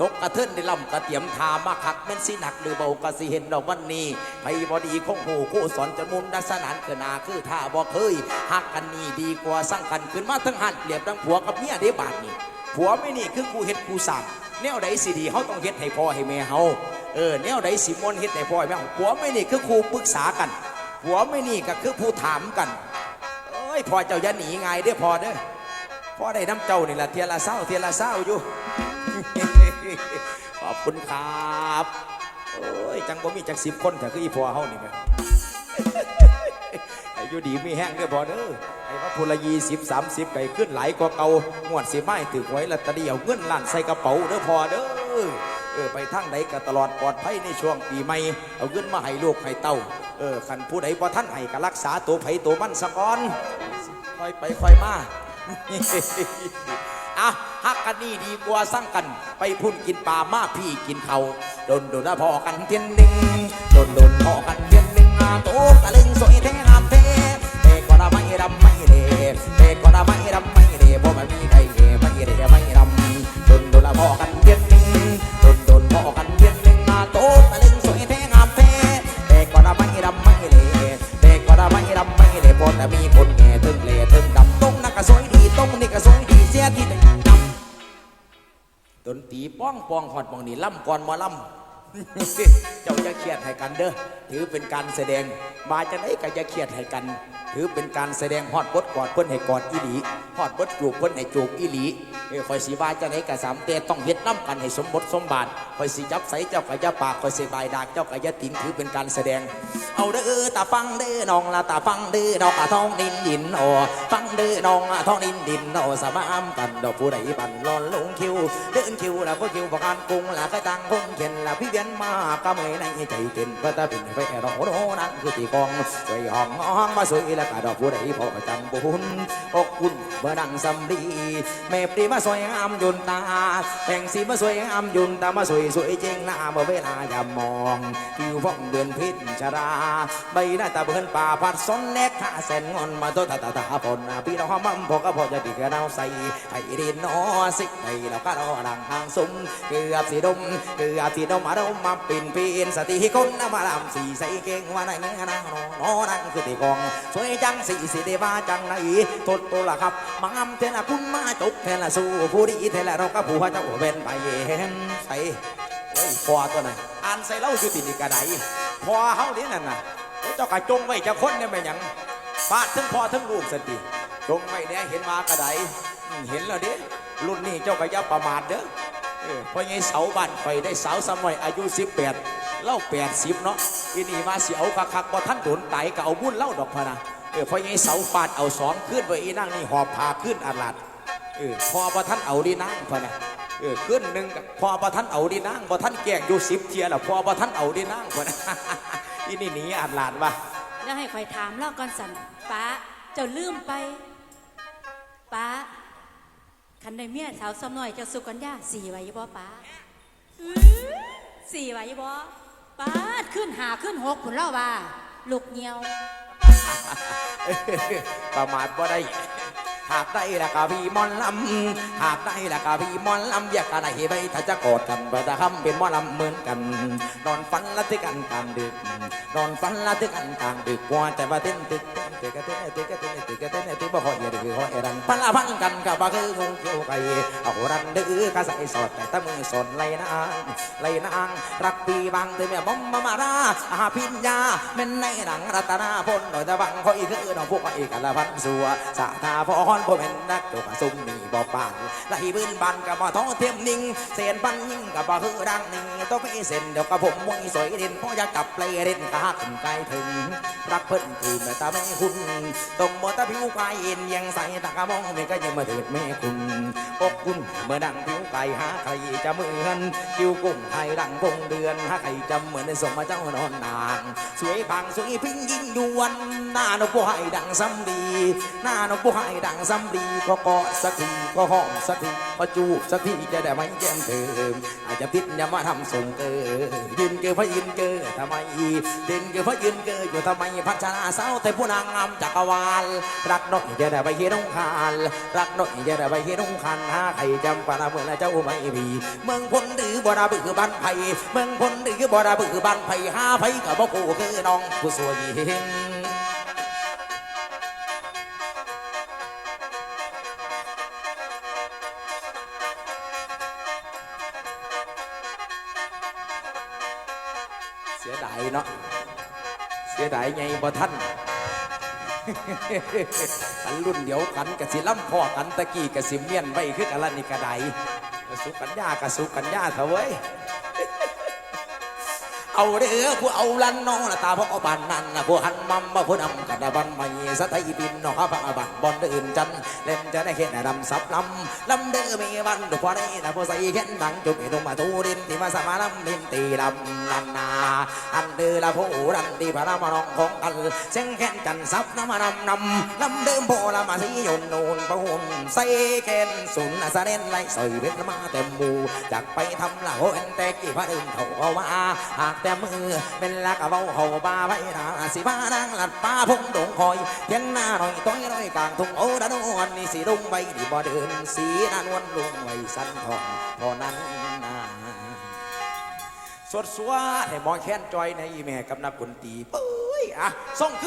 ตกกระเทินในลำกระเทียมทามาคักแม่นสิหนักหรือเบากระสิเห็นดอกวันนี้ไผบอดีคงหูคู่สอนจนมุนดัสนานเกินนาคือท่าบ่เคยหักกันนี่ดีกว่าสร้างกันขึ้นมาทั้งหันเปรียบทั้งผัวกับเมียได้บาดนี่ผัวไม่นี่คือกูเฮ็ดกูสั่งแนวใดสิดีเขาต้องเฮ็ดให้พ่อให้แม่เฮาเออแนวใดสิมนเฮ็ดให้พ่อให้แม่ผัวไม่นี่คือครูปรึกษากันผัวไม่นี่ก็คือผู้ถามกันเอ้ยพ่อเจ้าอย่าหนีไงเด้อพ่อเด้อพ่อได้น้ำเจ้านี่ละเทียละเศร้าเทียละเศร้าอยู่ ขอบคุณครับ โอ้ย จังบ่มีจักสิบคนแต่คืออีพอเฮานี่แหมอายุดีมีแห้งเด้อพ่อเด้อไอ้ว่าพูลยีสิบสามสิบไก่ขึ้นหลายกว่าเก่างวดสิไม้ถือหวยลอตเตอรี่เอาเงินล้านใส่กระเป๋าเด้อพอเด้อเออไปทางใดก็ตลอดปลอดภัยในช่วงปีใหม่เอาเงินมาให้ลูกให้เต้าเออคันผู้ใดบ่ท่านให้ก็รักษาตัวไผ่ตัวมันสะก่อนค่อยไปค่อยมาอะ ฮักกันนี่ดีกว่าสั่งกัน ไปพุ่นกินปลามาพี่กินเขาโดนโดนพอกันเทียนหนึ่งโดนโดนพอกันเทียนหนึ่งอาโตตะลึงสวยแท้งามเทเตก็ระไม่รำไม่เดเตก็ระไม่รำไม่เดเพราะมันมีใครเดไม่เดไม่รำโดนโดนพอกันเทียนหนึ่งโดนโดนพอกันเทียนหนึ่งอาโตตะลึงสวยแท้งามเทเตก็ระไม่รำไม่เดเตก็ระไม่รำไม่เดเพราะแต่มีคนแก่ถึงเล่ถึงดำตรงนั้นก็สวยดีตรงนี้ก็สวยดีเสียที่หนดำ ดนตรีป้องปองหอดปองนี่ล่ำก่อนมาล่ำเจ้าจะเครียดให้กันเด้อถือเป็นการแสดงมาจะได้ก็จะเครียดให้กัน ถือเป็นการแสดงฮอดบดกอดเพิ่นให้กอดอีหลีฮอดบดจูบเพิ่นให้จูบอีหลีเอ้ยคอยสีบาจะได้กะสามเตต้องเฮ็ดน้ำกันให้สมบทสมบาทคอยสีจับใส่เจ้ากะยาปากคอยสีบายดากเจ้ากะยาติงถือเป็นการแสดง เอาเด้อตาฟังเด้อน้องละตาฟังเด้อดอกอะทองดินดินโอฟังเด้อน้องอะทองดินดินโอสมามกันดอกผู้ใดบันลอนลงคิวเดินคิวแล้วก็คิวประกันกรุงแล้วก็ตังคงเขียนแล้วพี่เวียนมาก็เมื่อยในใจเต้นก็ตาเป็นไปรอโนนั่นคือตีกองสวยห้องห้องมาสวยล้วก็ดอกผู้ใดพอประจำบุญอกคุณเมื่อดังสำลีแม่ปรีมาสวยงามยุนตาแห่งสีมาสวยงามยุนตามาสวยสวยจริงหน้าเมื่อเวลาอย่ามองคิวฟ้องเดือนพิษชราใบหน้าตาเบิ่นป่าพัดสนเน็กขาแสนงอนมาตัวตาตาตาปนพี่น้องมั่มพอก็พอจะดีกระดาวใส่ไอ้ดินอสิไอเราก็รอดังทางซุ้มเกือบสีดมเกือบสีดมมาดมมาปิ่นปีนสติคนมาลำสีใสเก่งว่าไหนเงี้ยนะนอนั่งคือตีกองสวยจังสีสีเดบ้าจังไหนทดตัวละครับมามเทละคุณมาจกเทละสู้ผู้ดีเทละเราก็ผู้ว่าเจ้าเป็นไปเห็นใส่เฮ้ยพอตัวนั้นอ่านใส่เล่าอยู่ติดกระไดพอเฮาเนี่ยนั่นน่ะเจ้ากระจงไว้จะคนเนี่ยไม่หยังฟาดทั้งพอทั้งลูกสติจงไม่แน่เห็นมากระไดเห็นแล้วเด้รุ่นนี้เจ้าก็อย่าประมาทเด้อเพราะไงเสาบ้านไฟได้สาวสมัยอายุ18เล่า80เนาะอีนี่มาเสิเอาคักๆบ่ท่านโดนไตก็เอาบุญเล่าดอกพะนะ ออพราะไงเสาฟาดเอาสองขึ้นไว้อีนั่งนี่หอบพาขึ้นอาลาดเออพอบ่ท่านเอาดีนั่งพะนะเออขึ้นหนึ่งพอบ่ท่านเอาดีนั่งบ่ท่านแกล้งอยู่สิบเทียล้วพอบ่ท่านเอาดีนั่งพะนะอีนี่หนีอาลาดวะแล้วให้คอยถามเล่าก่อนสันป้าเจ้าลืมไปป้าคันในเมียสาวสมหน่อยเจ้าสุกัญญาสี่ไว้บ่ป้าอื้อสี่ไว้บ่ป้าขึ้นหาขึ้นหกผุนเล่าว่าลูกเงียว ประมาทบ่ได้ หากได้ละกะวีมอนลำหากได้ละกะวีมอนลำอยากกะได้ไปถ้าจะโกอดกันไปจะคำเป็นมอนลำเหมือนกัน นอนฝันละที่กันกลางดึก นอนฝันละที่กันกลางดึกว่าแต่ว่าเต้นตึกเตะกะเต้นเตะกะเต้นเตะกะเต้นเตะบ่ขอเดือดคือขอเอรันพันละพันกันกะบ่คือคงเกี่ยวไก่เอารันดื้อกะใส่สอดแต่ตะมือสนไหลนางไหลนางรักปีบางเตะแม่บอมมามาราอาพิญญาแม่นในหนังรัตนาพลหน่อยจะบังคอยคือหนองพวกไอ้กะละพันสัวสาธาพอรบ่เป็นนักจกซุ่มนี่บ่ปานไหลบืนบันกับบ่ท้องเทียมนิ่งเสียนปันยิ่งกับบ่คือดังนิ่งต้องไปเส้นเดี๋ยวกับผมมวยสวยเด่นพ่ออยากกลับเลยเด่นกะขึ้นไกลถึง รักเพิ่นคือแม่ตาแม่คุณตรงบ่ตาผิวกายเอ็นยังใส่ตากะมองแม่ก็ยังมาเถิดแม่คุณอกคุณเมื่อดังผิวไก่หาใครจะเหมือนคิวกุ้งไทยดังคงเดือนหาใครจะเหมือนในสมมาเจ้านอนนาง สวยบางสวยพิงยิ่งยวนหน้านกผู้ให้ดังซ้ำดีหน้านกผู้ให้ดังสำลีก็เกาะสักทีก็หอมสักทีก็จูบสักทีจะได้ไหมแก้มเธออาจจะพิษอย่ามาทำส่งเกอยืนเกอพระยืนเกอทำไมเดินเกอพระยืนเกออยู่ทำไมพัชนาสาวแต่ผู้นางงามจักรวาลรักน้อยจะได้ไปเฮ็ดองคารรักน้อยจะได้ไปเฮ็ดองคารหาใครจำปานาเมื่อเจ้าไม่มีเมืองพลหรือบ่ดาบือบ้านไผ่เมืองพลหรือบ่ดาบือบ้านไผ่หาไผ่กับบ่กูคือน้องผู้สวยเฮง สียดายเนาะเสียดายไงบ่ท่านกันรุ่นเดียวกันกับสิล่ำพ่อกันตะกี้กับสิเมียนไว้คือกันละนี่กระไดสุกัญญากะสุกัญญาเถอะเว้ย เอาเด้อผู้เอาลันน้องละตาพ่อบันนั่นนะผู้หันมัมมาผู้นำกระดาบันไม่สะไทยบินน้องพระบันบอลเดินจันเล่นจะได้เห็นดำซับลำลำเด้อมีบันดุพอได้นะผู้ใส่เข็นดังจุกตรงมาตูดินที่มาสมาลำดินตีลำลันนาอันเดือละผู้ดันที่พระนามน้องของกันเสียงแค้นกันซับน้ำมานำนำลำเดิมโพละมาสียนโนนประหุ่นใส่แค้นสุนสะเด่นไล่ใส่เวทมาเต็มมูจากไปทำละโหนแต่กี่พระอื่นเขาเอามาหากแต่มือเป็นลักเอาเขาบ้าไว้นาสิบ้านางหลัดป้าพงดงคอยเทียงหน้าหน่อยต้อยน้อยกลางทุ่งโอ้ดานวนนี่สีดุงใบดีบ่เดินสีนานวลลุงไว้สันทองเท่านั้นนาสดสวดให้หมอแค้นจอยในอีแม่กับนักดนตีเอ้ยอะส่งขึ้น